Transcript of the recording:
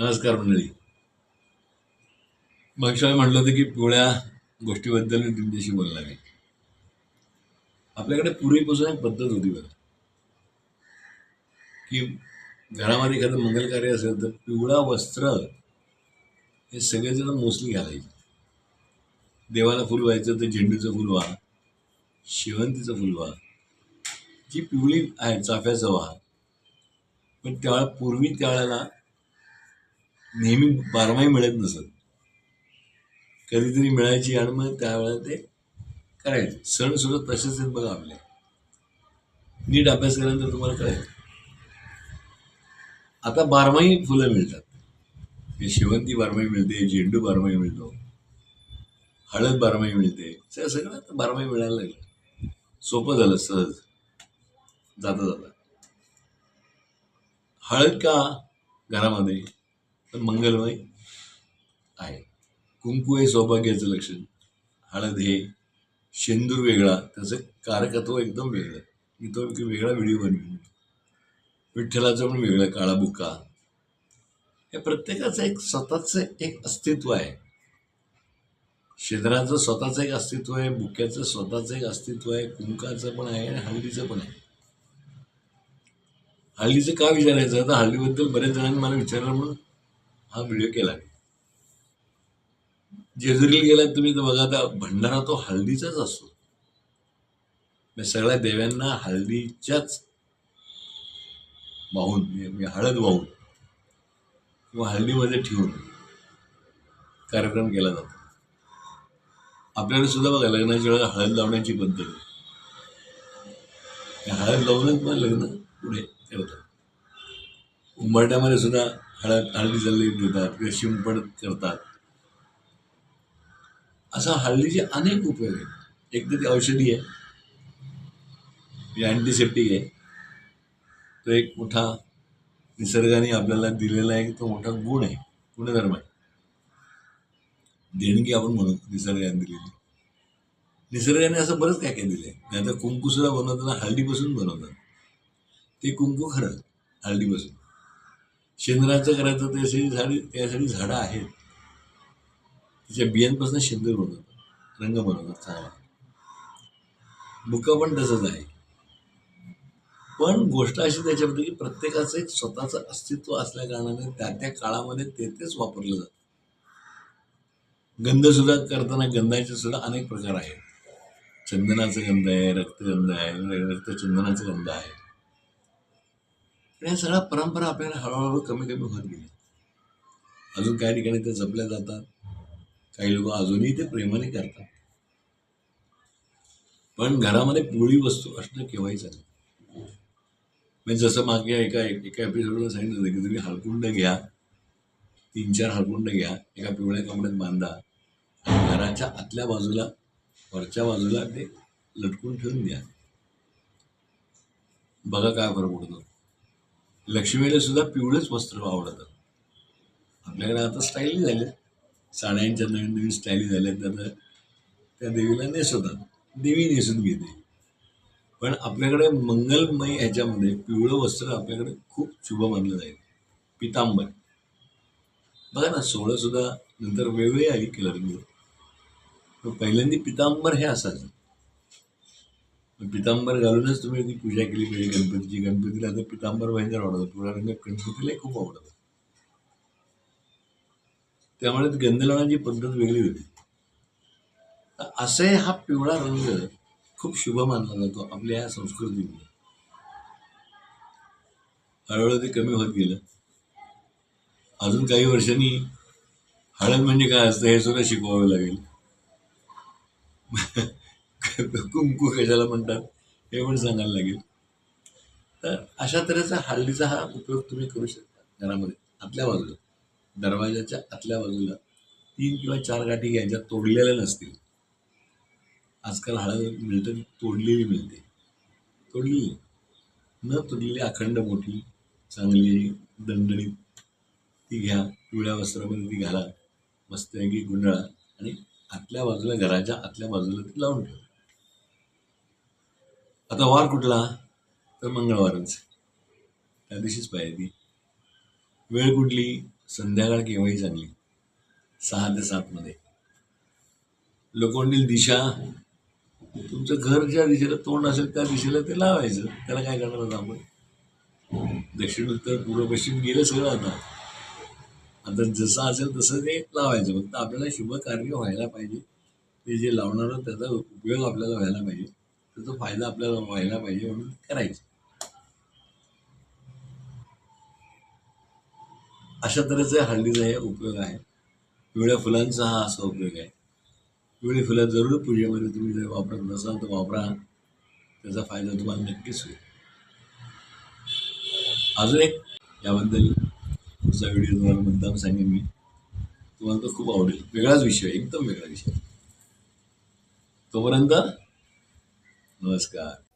नमस्कार मंडळी. मागच्या वेळी म्हटलं होतं की पिवळ्या गोष्टीबद्दल मी तुमच्याशी बोलणार आहे. आपल्याकडे पूर्वीपासून एक पद्धत होती बघा. की घरामध्ये एखादं मंगल कार्य असेल तर पिवळा वस्त्र हे सगळेजण मोस्टली घालायचे. देवाला फुल व्हायचं तर झेंडूचं फुल व्हा शेवंतीचं फुल व्हा. जी पिवळी आहे चाफ्याचं व्हा. पण त्या पूर्वी त्यावेळेला नेहमी बारमाही मिळत नसत. कधीतरी मिळायची आणि मग त्यावेळेला ते करायचं. सण सुद्धा तसेच आहेत बघा आपले. नीट अभ्यास केल्यानंतर तुम्हाला कळेल. आता बारमाही फुलं मिळतात. शेवंती बारमाही मिळते झेंडू बारमाही मिळतो हळद बारमाही मिळते. सगळं सगळं आता बारमाही मिळायला लागलं. सोपं झालं सहज. जाता जाता. हळद का घरामध्ये? मंगलमय आहे. कुंकू हे सौभाग्याचं लक्षण. हळद हे शेंदूर वेगळा त्याचं कारकत्व एकदम वेगळं. मी तो वेगळा व्हिडिओ बनवून. विठ्ठलाचं पण वेगळं काळा बुक्का. हे प्रत्येकाचं एक स्वतःचं एक अस्तित्व आहे. शेंद्राचं स्वतःचं एक अस्तित्व आहे बुक्याचं स्वतःचं एक अस्तित्व आहे कुंकाचं पण आहे आणि हळदीचं पण आहे. हळदीचं का विचारायचं? तर हळदीबद्दल बऱ्याच जणांनी मला विचारलं म्हणून हा व्हिडिओ केला जेजुरीला गेलात तुम्ही तर बघा आता भंडारा तो हळदीचाच असतो. सगळ्या देव्यांना हळदीच्याच वाहून हळद वाहून किंवा हळदीमध्ये ठेवून कार्यक्रम केला जातो. आपल्याकडे सुद्धा बघा लग्नाच्या वेळेला हळद लावण्याची पद्धत. आहे. हळद लावूनच मग लग्न पुढे करतात. उंबरट्यामध्ये सुद्धा हळद हळदी लेप देतात किंवा शिंपड करतात. असा हळदीचे अनेक उपयोग आहेत. एक तर ती औषधी आहे. अँटीसेप्टिक आहे. तो एक मोठा निसर्गाने आपल्याला दिलेला आहे तो मोठा गुण आहे. गुणधर्म आहे. देणगी आपण म्हणू निसर्गाने दिलेली. निसर्गाने असं बरंच काय काय दिलं आहे नाही तर कुंकू सुद्धा बनवताना हळदीपासून बनवतात. ते कुंकू खरं हळदीपासून. शेंद्राचं करायचं त्यासाठी झाडी त्यासाठी झाडं आहेत. त्याच्या बियांपासून शेंदूर बनवतात. रंग बनवतात चांगला. बुका पण तसंच आहे. पण गोष्ट अशी त्याच्यामध्ये की प्रत्येकाचं एक स्वतःचं अस्तित्व असल्या कारणाने त्या त्या काळामध्ये ते तेच वापरलं जातं. गंध सुद्धा करताना गंधाचे सुद्धा अनेक प्रकार आहेत. चंदनाचा गंध आहे रक्तगंध आहे रक्तचंदनाचा गंध आहे. आणि या सगळ्या परंपरा आपल्याला हळूहळू कमी कमी होत गेल्या. अजून काही ठिकाणी ते जपल्या जातात. काही लोक अजूनही ते प्रेमाने करतात. पण घरामध्ये पिवळी वस्तू असणं केव्हाही चालेल म्हणजे जसं मागे एका एका एपिसोडला सांगितलं होतं की तुम्ही हळकुंड घ्या. तीन चार हळकुंड घ्या. एका पिवळ्या कपड्यात बांधा. आणि घराच्या आतल्या बाजूला वरच्या बाजूला ते लटकून ठेवून द्या. बघा काय फरक पडतो. लक्ष्मीला सुद्धा पिवळंच वस्त्र आवडतं. आपल्याकडे आता स्टाईली झाले. साड्यांच्या नवीन नवीन स्टाईली झाल्या तर त्या देवीला नेसवतात देवी नेसून घेते. पण आपल्याकडे मंगलमय ह्याच्यामध्ये पिवळं वस्त्र आपल्याकडे खूप शुभ मानलं जाईल. पितांबर. बघा ना सोळंसुद्धा नंतर वेगळी आली कलर पहिल्यांदा पितांबर हे असायचं. पितांबर घालूनच तुम्ही ती पूजा केली पाहिजे गणपतीची. गणपतीला आता पितांबर भयंकर आवडतं पिवळा रंग गणपतीलाही खूप आवडतं त्यामुळे गंध लावण्याची पद्धत वेगळी होती. असे हा पिवळा रंग खूप शुभ मानला जातो आपल्या या संस्कृतीमध्ये. हळूहळू ते कमी होत गेलं. अजून काही वर्षांनी हळद म्हणजे काय असतं हे सुद्धा शिकवावं लागेल. कुंकू कशाला म्हणतात हे पण सांगायला लागेल. तर अशा तऱ्हेचा हळदीचा हा उपयोग तुम्ही करू शकता घरामध्ये. आतल्या बाजूला. दरवाजाच्या आतल्या बाजूला तीन किंवा चार गाठी घ्यायच्या तोडलेल्या नसतील. आजकाल हळद मिळतं ती तोडलेली मिळते. तोडलेली. न तोडलेली अखंड मोठी चांगली दणदणीत ती घ्या. पिवळ्या वस्त्रामध्ये ती घाला. मस्तपैकी गुंडाळा आणि आतल्या बाजूला घराच्या आतल्या बाजूला ती लावून ठेवा. आता वार कुठला? तर मंगळवारच. त्या दिवशीच पाहिजे ती. वेळ कुठली? संध्याकाळ केव्हाही चांगली. सहा ते सातमध्ये लोखंडील दिशा. तुमचं घर ज्या दिशेला तोंड असेल त्या दिशेला ते लावायचं. त्याला काय करणार आता आपण? दक्षिण उत्तर पूर्व पश्चिम गेलं सगळं आता. आता जसं असेल तसं ते लावायचं. फक्त आपल्याला शुभ कार्य व्हायला पाहिजे. ते जे लावणार त्याचा उपयोग आपल्याला व्हायला पाहिजे. त्याचा फायदा आपल्याला व्हायला पाहिजे म्हणून करायचं. अशा तऱ्हेचे हल्लीचा हे उपयोग आहे. पिवळ्या फुलांचा हा असा उपयोग आहे. पिवळी फुलं जरूर पूजेमध्ये तुम्ही जर वापरत नसाल तर वापरा. त्याचा फायदा तुम्हाला नक्कीच होईल. अजून एक याबद्दल पुढचा व्हिडिओ तुम्हाला मुद्दाम सांगेन मी. तुम्हाला तो खूप आवडेल. वेगळाच विषय एकदम वेगळा विषय तोपर्यंत नमस्कार